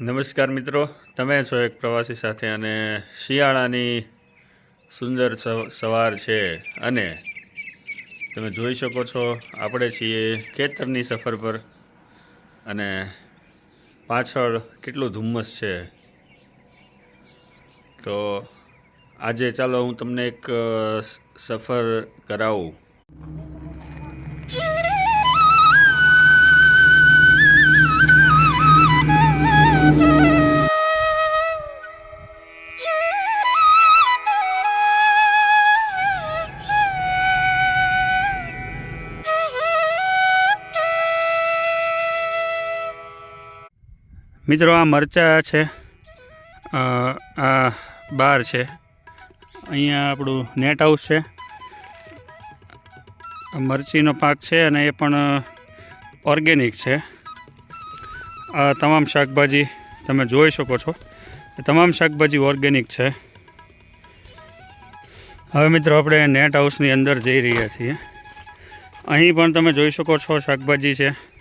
નમસ્કાર મિત્રો. તમે છો એક પ્રવાસી સાથે અને શિયાળાની સુંદર સવાર છે અને તમે જોઈ શકો છો, આપણે છીએ ખેતરની સફર પર અને પાછળ કેટલું ધુમ્મસ છે. તો આજે ચાલો હું તમને એક સફર કરાવું. મિત્રો, આ મરચાં છે. આ બાર છે. અહીંયા આપણું નેટ હાઉસ છે. મરચીનો પાક છે અને એ પણ ઓર્ગેનિક છે. આ તમામ શાકભાજી તમે જોઈ શકો છો. તમામ શાકભાજી ઓર્ગેનિક છે. હવે મિત્રો, આપણે નેટ હાઉસની અંદર જઈ રહ્યા છીએ. અહીં પણ તમે જોઈ શકો છો શાકભાજી છે.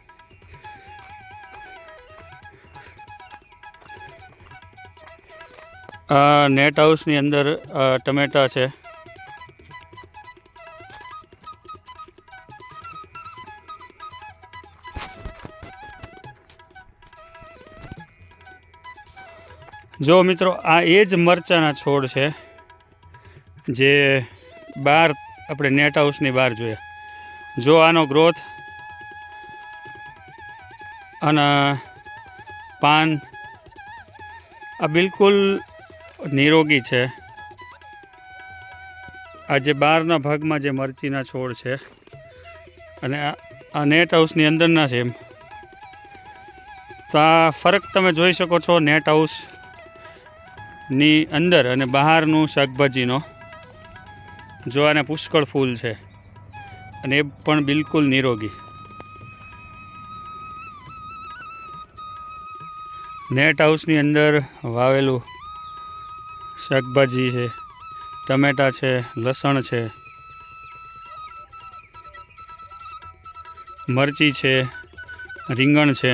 આ નેટ હાઉસની અંદર ટમેટા છે. જો મિત્રો, આ એ જ મરચાના છોડ છે, જે બહાર આપણે નેટ હાઉસની બહાર જોયા જો આનો ગ્રોથ અને પાન આ બિલકુલ નિરોગી છે. આ જે બહારના ભાગમાં જે મરચીના છોડ છે અને આ- નેટ હાઉસની અંદરના છે એમ. તો આ ફરક તમે જોઈ શકો છો નેટ હાઉસની અંદર અને બહારનું શાકભાજીનો. જો આને પુષ્કળ ફૂલ છે અને એ પણ બિલકુલ નિરોગી. નેટ હાઉસની અંદર વાવેલું શાકભાજી છે, ટમેટાં છે, લસણ છે, મરચી છે, રીંગણ છે,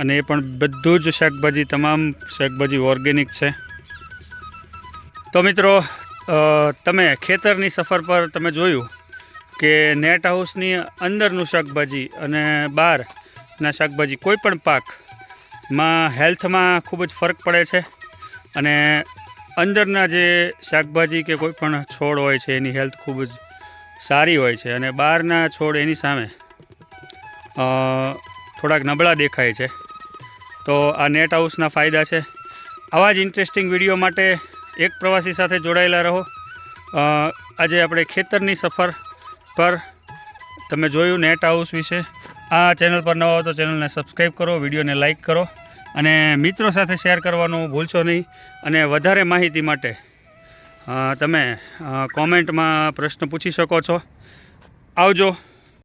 અને એ પણ બધું જ શાકભાજી, તમામ શાકભાજી ઓર્ગેનિક છે. તો મિત્રો તમે ખેતરની સફર પર તમે જોયું કે નેટ હાઉસની અંદરનું શાકભાજી અને બહારના શાકભાજી, કોઈ પણ પાકમાં હેલ્થમાં ખૂબ જ ફરક પડે છે. અને અંદરના જે શાકભાજી કે કોઈ પણ છોડ હોય છે, એની હેલ્થ ખૂબ જ સારી હોય છે અને બહારના છોડ એની સામે થોડાક નબળા દેખાય છે. તો આ નેટ હાઉસના ફાયદા છે. આવા જ ઇન્ટરેસ્ટિંગ વીડિયો માટે એક પ્રવાસી સાથે જોડાયેલા રહો. આજે આપણે ખેતરની સફર પર તમે જોયું નેટ હાઉસ વિશે. આ ચેનલ પર નવા હો તો ચેનલને સબસ્ક્રાઈબ કરો, વિડીયોને લાઇક કરો. અને મિત્રો સાથે શેર કરવાનું ભૂલશો નહીં અને વધારે માહિતી માટે તમે કોમેન્ટમાં પ્રશ્ન પૂછી શકો છો. આવજો.